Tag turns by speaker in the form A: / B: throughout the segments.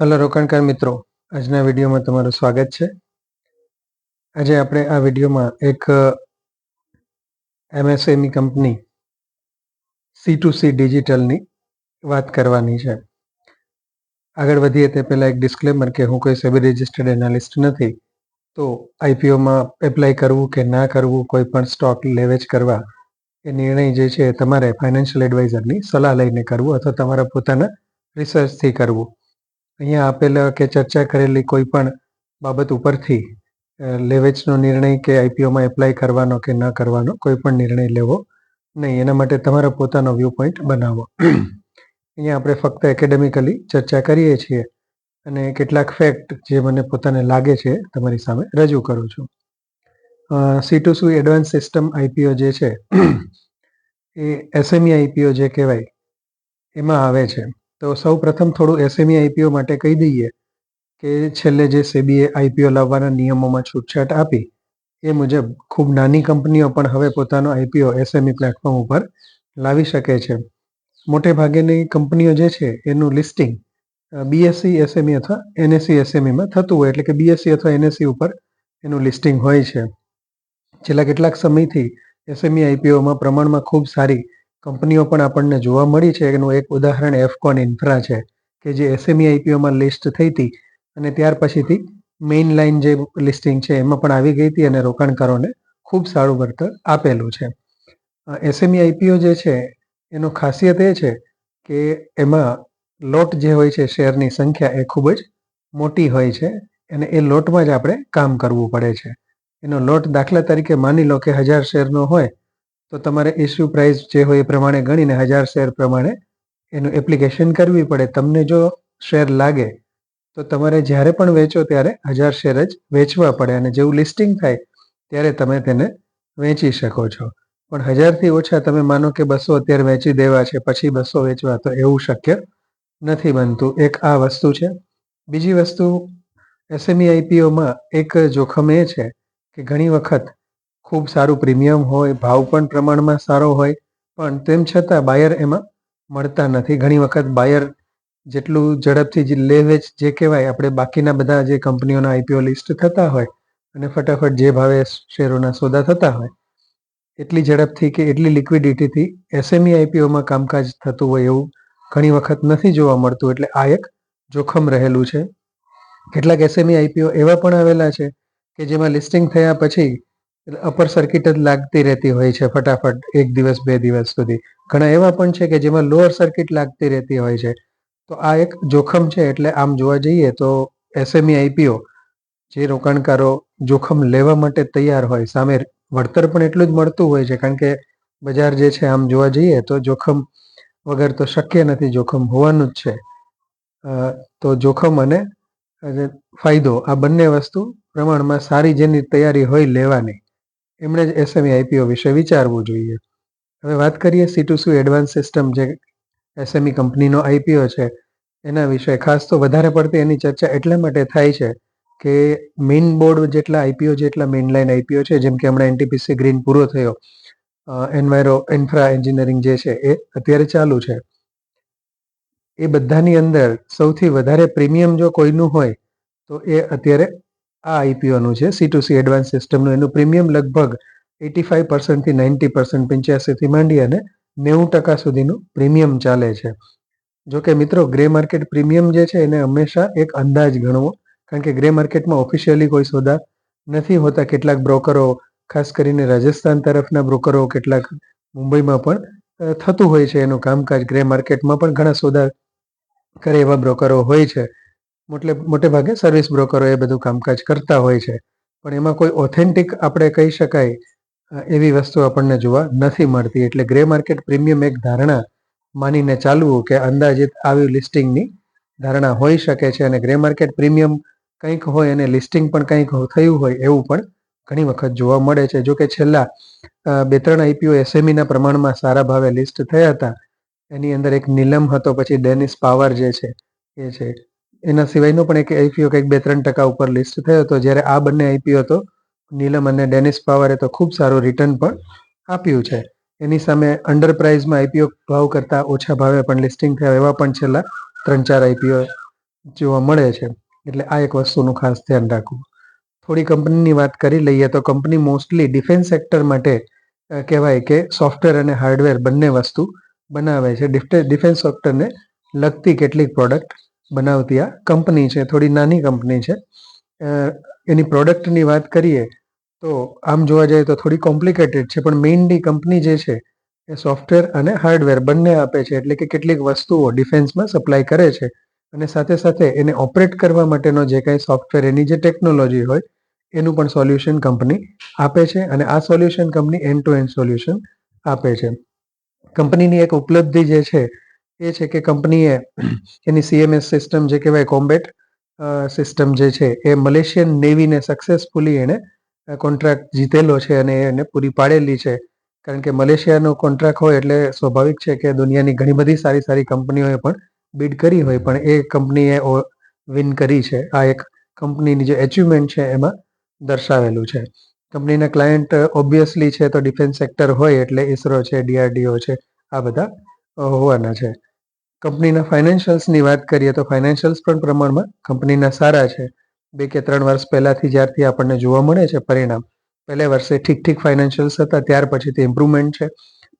A: Hello રોકાણકાર મિત્રો. આજના વિડીયોમાં તમારું સ્વાગત છે. આજે આપણે આ વિડીયોમાં એક MSME company C two C ડિજિટલની વાત કરવાની છે. આગળ વધીએ તે પહેલાં એક ડિસ્ક્લેમર કે હું કોઈ સેબી રજિસ્ટર્ડ એનાલિસ્ટ નથી, તો આઈપીઓમાં એપ્લાય કરવું કે ના કરવું, કોઈ પણ સ્ટોક લેવેચ કરવા, એ નિર્ણય જે છે તમારે ફાઇનાન્શિયલ એડવાઇઝરની સલાહ લઈને કરવું અથવા તમારા પોતાના રિસર્ચથી કરવું. અહીંયા આપેલ કે ચર્ચા કરેલી કોઈ પણ બાબત ઉપરથી લેવેચનો નિર્ણય કે આઈપીઓમાં એપ્લાય કરવાનો કે ન કરવાનો કોઈ પણ નિર્ણય લેવો નહીં. એના માટે તમારો પોતાનો વ્યૂ પોઈન્ટ બનાવો. અહીંયા આપણે ફક્ત એકેડેમિકલી ચર્ચા કરીએ છીએ અને કેટલાક ફેક્ટ જે મને પોતાને લાગે છે તમારી સામે રજૂ કરું છું. સી ટુ સુ એડવાન્સ સિસ્ટમ આઈપીઓ જે છે, એ એસએમઈ આઈપીઓ જે કહેવાય, એમાં આવે છે. તો સૌ પ્રથમ થોડું એસએમઈ આઈપીઓ માટે કહી દઈએ કે છેલ્લે જે સેબીએ આઈપીઓ લાવવાના નિયમોમાં છૂટછાટ આપી, એ મુજબ ખૂબ નાની કંપનીઓ પણ હવે પોતાનો આઈપીઓ એસએમઈ પ્લેટફોર્મ ઉપર લાવી શકે છે. મોટે ભાગેની કંપનીઓ જે છે, એનું લિસ્ટિંગ બીએસસી એસએમઈ અથવા એનએસસી એસએમઈમાં થતું હોય, એટલે કે બીએસસી અથવા એનએસસી ઉપર એનું લિસ્ટિંગ હોય છે. છેલ્લા કેટલાક સમયથી એસએમઈ આઈપીઓમાં પ્રમાણમાં ખૂબ સારી કંપનીઓ પણ આપણને જોવા મળી છે. એનું એક ઉદાહરણ એફકોન ઇન્ફ્રા છે, કે જે એસએમઈ આઈપીઓમાં લિસ્ટ થઈ હતી અને ત્યાર પછીથી મેઇન લાઇન જે લિસ્ટિંગ છે એમાં પણ આવી ગઈ હતી અને રોકાણકારોને ખૂબ સારું વળતર આપેલું છે. એસએમઈ આઈપીઓ જે છે, એનો ખાસિયત એ છે કે એમાં લોટ જે હોય છે શેરની સંખ્યા એ ખૂબ જ મોટી હોય છે અને એ લોટમાં જ આપણે કામ કરવું પડે છે. એનો લોટ દાખલા તરીકે માની લો કે હજાર શેરનો હોય તો તમારે ઇસ્યુ પ્રાઇસ જે હોય એ પ્રમાણે ગણીને હજાર શેર પ્રમાણે એનું એપ્લિકેશન કરવી પડે. તમને જો શેર લાગે, તો તમારે જ્યારે પણ વેચો ત્યારે હજાર શેર જ વેચવા પડે અને જેવું લિસ્ટિંગ થાય ત્યારે તમે તેને વેચી શકો છો. પણ હજારથી ઓછા તમે માનો કે બસો અત્યારે વેચી દેવા છે, પછી બસો વેચવા, તો એવું શક્ય નથી બનતું. એક આ વસ્તુ છે. બીજી વસ્તુ એસએમઈ આઈપીઓમાં એક જોખમ એ છે કે ઘણી વખત ખૂબ સારું પ્રીમિયમ હોય, ભાવ પણ પ્રમાણમાં સારો હોય, પણ તેમ છતાં બાયર એમાં મળતા નથી. ઘણી વખત બાયર જેટલું ઝડપથી જે લે વેચ જે કહેવાય, આપણે બાકીના બધા જે કંપનીઓના આઈપીઓ લિસ્ટ થતા હોય અને ફટાફટ જે ભાવે શેરોના સોદા થતા હોય, એટલી ઝડપથી કે એટલી લિક્વિડિટીથી એસએમઈ આઈપીઓમાં કામકાજ થતું હોય એવું ઘણી વખત નથી જોવા મળતું. એટલે આ એક જોખમ રહેલું છે. કેટલાક એસએમઈ આઈપીઓ એવા પણ આવેલા છે કે જેમાં લિસ્ટિંગ થયા પછી અપર સર્કિટ જ લાગતી રહેતી હોય છે ફટાફટ, એક દિવસ, બે દિવસ સુધી. ઘણા એવા પણ છે કે જેમાં લોઅર સર્કિટ લાગતી રહેતી હોય છે. તો આ એક જોખમ છે એટલે આમ જોવા જઈએ તો એસએમઈ આઈપીઓ જે રોકાણકારો જોખમ લેવા માટે તૈયાર હોય, સામે વળતર પણ એટલું જ મળતું હોય છે, કારણ કે બજાર જે છે આમ જોવા જઈએ તો જોખમ વગર તો શક્ય નથી, જોખમ હોવાનું જ છે. તો જોખમ અને ફાયદો આ બંને વસ્તુ પ્રમાણમાં સારી જેની તૈયારી હોય લેવાની. એમણે જ એસએમઈ આઈપીઓ વિશે વિચારવું જોઈએ. હવે વાત કરીએ C to C advance system જે એસએમઈ કંપનીનો આઈપીઓ છે, એના વિશે. ખાસ તો વધારે પડતી એની ચર્ચા એટલા માટે થાય છે કે મેઇન બોર્ડ જેટલા આઈપીઓ જેટલા મેઇન લાઇન આઈપીઓ છે, જેમ કે હમણાં એનટીપીસી ગ્રીન પૂરો થયો એન્વાયરો ઇન્ફ્રા એન્જિનિયરિંગ જે છે એ અત્યારે ચાલુ છે. એ બધાની અંદર સૌથી વધારે પ્રીમિયમ જો કોઈનું હોય, તો એ અત્યારે આ આઈપીઓનું છે. સી ટુ સી એડવાન્સ સિસ્ટમનું એનું પ્રીમિયમ લગભગ એટી ફાઈવ પર્સન્ટથી નાઇન્ટી પર્સન્ટ પંચ્યાસીથી માંડી અને નેવું ટકા સુધીનું પ્રીમિયમ ચાલે છે. જો કે મિત્રો, ગ્રે માર્કેટ પ્રીમિયમ જે છે એને હંમેશા એક અંદાજ ગણવો. કારણ કે ગ્રે માર્કેટમાં ઓફિશિયલી કોઈ સોદા નથી હોતા. કેટલાક બ્રોકરો, ખાસ કરીને રાજસ્થાન તરફના બ્રોકરો, કેટલાક મુંબઈમાં પણ થતું હોય છે એનું કામકાજ. ગ્રે માર્કેટમાં પણ ઘણા સોદા કરે એવા બ્રોકરો હોય છે. મોટે મોટે ભાગે સર્વિસ બ્રોકરો એ બધું કામકાજ કરતા હોય છે. પણ એમાં કોઈ ઓથેન્ટિક આપણે કહી શકાય એવી વસ્તુ આપણને જોવા નથી મળતી. એટલે ગ્રે માર્કેટ પ્રીમિયમ એક ધારણા માનીને ચાલવું કે અંદાજિત આવી લિસ્ટિંગની ધારણા હોઈ શકે છે અને ગ્રે માર્કેટ પ્રીમિયમ કંઈક હોય અને લિસ્ટિંગ પણ કંઈક થયું હોય એવું પણ ઘણી વખત જોવા મળે છે. જો કે છેલ્લા બે ત્રણ આઈપીઓ એસએમઈના પ્રમાણમાં સારા ભાવે લિસ્ટ થયા હતા. એની અંદર એક નીલમ હતો, પછી ડેનિસ પાવર જે છે, એ છે. એના સિવાયનો પણ એક આઈપીઓ કંઈક બે ત્રણ ટકા ઉપર લિસ્ટ થયો હતો. જ્યારે આ બંને આઈપીઓ તો નીલમ અને ડેનિસ પાવરે તો ખૂબ સારું રિટર્ન પણ આપ્યું છે. એની સામે અંડર પ્રાઇઝમાં આઈપીઓ ભાવ કરતાં ઓછા ભાવે પણ લિસ્ટિંગ થયા એવા પણ છેલ્લા ત્રણ ચાર આઈપીઓ જોવા મળે છે. એટલે આ એક વસ્તુનું ખાસ ધ્યાન રાખવું. થોડી કંપનીની વાત કરી લઈએ તો કંપની મોસ્ટલી ડિફેન્સ સેક્ટર માટે કહેવાય કે સોફ્ટવેર અને હાર્ડવેર બંને વસ્તુ બનાવે છે. ડિફેન્સ સેક્ટરને લગતી કેટલીક પ્રોડક્ટ બનાવતી આ કંપની છે, થોડી નાની કંપની છે. એની પ્રોડક્ટની વાત કરીએ તો આમ જોવા જઈએ તો થોડી કોમ્પ્લિકેટેડ છે, પણ મેઇનલી કંપની જે છે એ સોફ્ટવેર અને હાર્ડવેર બંને આપે છે, એટલે કે કેટલીક વસ્તુઓ ડિફેન્સમાં સપ્લાય કરે છે. અને સાથે સાથે એને ઓપરેટ કરવા માટેનો જે કાંઈ સોફ્ટવેર, એની જે ટેકનોલોજી હોય, એનું પણ સોલ્યુશન કંપની આપે છે અને આ solution company end to end solution આપે છે. કંપનીની એક ઉપલબ્ધિ જે છે એ છે કે કંપનીએ એની સીએમએસ સિસ્ટમ જે કહેવાય કોમ્બેટ સિસ્ટમ જે છે એ મલેશિયન નેવીને સક્સેસફુલી એણે કોન્ટ્રાક્ટ જીતેલો છે અને એને પૂરી પાડેલી છે. કારણ કે મલેશિયાનો કોન્ટ્રાક્ટ હોય એટલે સ્વાભાવિક છે કે દુનિયાની ઘણી બધી સારી સારી કંપનીઓએ પણ બીડ કરી હોય, પણ એ કંપનીએ વિન કરી છે. આ એક કંપનીની જે એચિવમેન્ટ છે એમાં દર્શાવેલું છે. કંપનીના ક્લાયન્ટ ઓબ્વિયસલી છે તો ડિફેન્સ સેક્ટર હોય એટલે ઇસરો છે ડીઆરડીઓ છે, આ બધા હોવાના છે. કંપનીના ફાઇનાન્શિયલ્સની વાત કરીએ તો ફાઇનાન્શિયલ્સ પણ પ્રમાણમાં કંપનીના સારા છે. બે કે ત્રણ વર્ષ પહેલાથી જ્યારથી આપણને જોવા મળે છે પરિણામ. પહેલા વર્ષે ઠીક ઠીક ફાઇનાન્શિયલ્સ હતા, ત્યાર પછીથી ઇમ્પ્રુવમેન્ટ છે.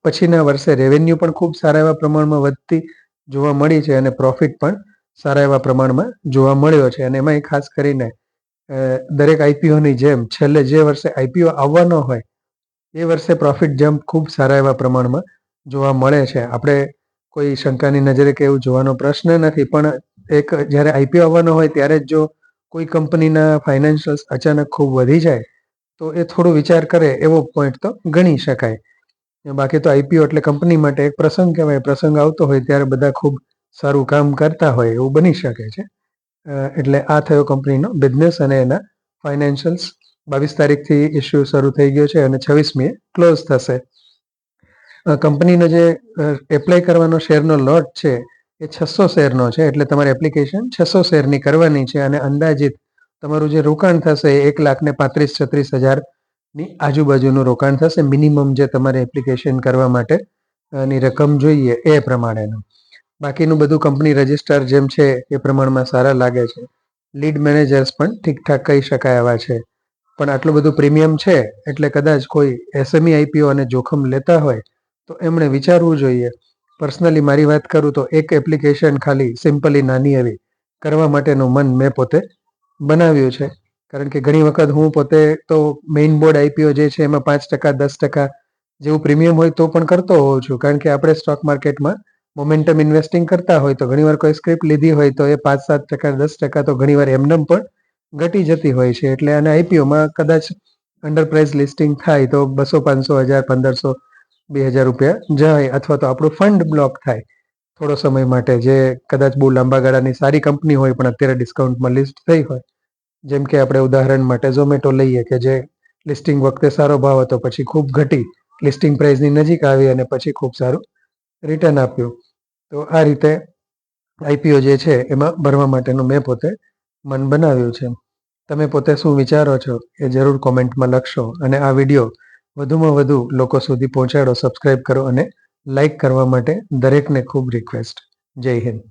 A: પછીના વર્ષે રેવન્યુ પણ ખૂબ સારા એવા પ્રમાણમાં વધતી જોવા મળી છે અને પ્રોફિટ પણ સારા એવા પ્રમાણમાં જોવા મળ્યો છે. અને એમાં ખાસ કરીને દરેક આઈપીઓની જેમ છેલ્લે જે વર્ષે આઈપીઓ આવવાનો હોય, એ વર્ષે પ્રોફિટ જમ્પ ખૂબ સારા એવા પ્રમાણમાં જોવા મળે છે. આપણે કોઈ શંકાની નજરે કે એવું જોવાનો પ્રશ્ન નથી, પણ એક જ્યારે આઈપીઓ આવવાનો હોય ત્યારે જ જો કોઈ કંપનીના ફાઇનાન્શિયલ્સ અચાનક ખૂબ વધી જાય, તો એ થોડો વિચાર કરે એવો પોઈન્ટ તો ગણી શકાય. બાકી તો આઈપીઓ એટલે કંપની માટે એક પ્રસંગ કહેવાય, પ્રસંગ આવતો હોય ત્યારે બધા ખૂબ સારું કામ કરતા હોય એવું બની શકે છે. એટલે આ થયો કંપનીનો બિઝનેસ અને એના ફાઇનાન્શિયલ્સ. બાવીસ તારીખથી ઇસ્યુ શરૂ થઈ ગયો છે અને છવ્વીસમીએ ક્લોઝ થશે. કંપનીનો જે એપ્લાય કરવાનો શેરનો લોટ છે, એ છસો શેરનો છે. એટલે તમારે એપ્લિકેશન છસો શેરની કરવાની છે અને અંદાજિત તમારું જે રોકાણ થશે એ એક લાખ ને પાંત્રીસ છત્રીસ હજારની આજુબાજુનું રોકાણ થશે. મિનિમમ જે તમારે એપ્લિકેશન કરવા માટે ની રકમ જોઈએ એ પ્રમાણેનું. બાકીનું બધું કંપની રજિસ્ટર જેમ છે એ પ્રમાણમાં સારા લાગે છે. લીડ મેનેજર્સ પણ ઠીકઠાક કહી શકાય એવા છે. પણ આટલું બધું પ્રીમિયમ છે, એટલે કદાચ કોઈ એસએમઈ આઈપીઓ અને જોખમ લેતા હોય તો એમણે વિચારવું જોઈએ. પર્સનલી મારી વાત કરું તો એક એપ્લિકેશન ખાલી સિમ્પલી નાની એવી કરવા માટેનું મન મેં પોતે બનાવ્યું છે. કારણ કે ઘણી વખત હું પોતે તો મેઇન બોર્ડ આઈપીઓ જે છે એમાં પાંચ ટકા, દસ ટકા જેવું પ્રીમિયમ હોય તો પણ કરતો હોઉં છું. કારણ કે આપણે સ્ટોક માર્કેટમાં મોમેન્ટમ ઇન્વેસ્ટિંગ કરતા હોય તો ઘણીવાર કોઈ સ્ક્રિપ્ટ લીધી હોય તો એ પાંચ, સાત ટકા, દસ ટકા તો ઘણીવાર એમનેમ પણ ઘટી જતી હોય છે. એટલે અને આઈપીઓમાં કદાચ અંડર પ્રાઇસ લિસ્ટિંગ થાય તો બસો, પાંચસો, હજાર, પંદરસો બે હજાર રૂપિયા જાય અથવા તો આપણું ફંડ બ્લોક થાય. થોડો સમય માટે જે કદાચ બહુ લાંબા ગાળાની સારી કંપની હોય પણ અત્યારે ડિસ્કાઉન્ટમાં લિસ્ટ થઈ હોય. જેમ કે આપણે ઉદાહરણ માટે ઝોમેટો લઈએ કે જે લિસ્ટિંગ વખતે સારો ભાવ હતો, પછી ખૂબ ઘટી લિસ્ટિંગ પ્રાઇસની નજીક આવી અને પછી ખૂબ સારું રિટર્ન આપ્યું. તો આ રીતે આઈપીઓ જે છે એમાં ભરવા માટેનું મેં પોતે મન બનાવ્યું છે. તમે પોતે શું વિચારો છો એ જરૂર કોમેન્ટમાં લખશો અને આ વીડિયો વધુમાં વધુ લોકો સુધી પહોંચાડો સબસ્ક્રાઇબ કરો અને લાઈક કરવા માટે દરેકને ખૂબ રિક્વેસ્ટ જય હિન્દ.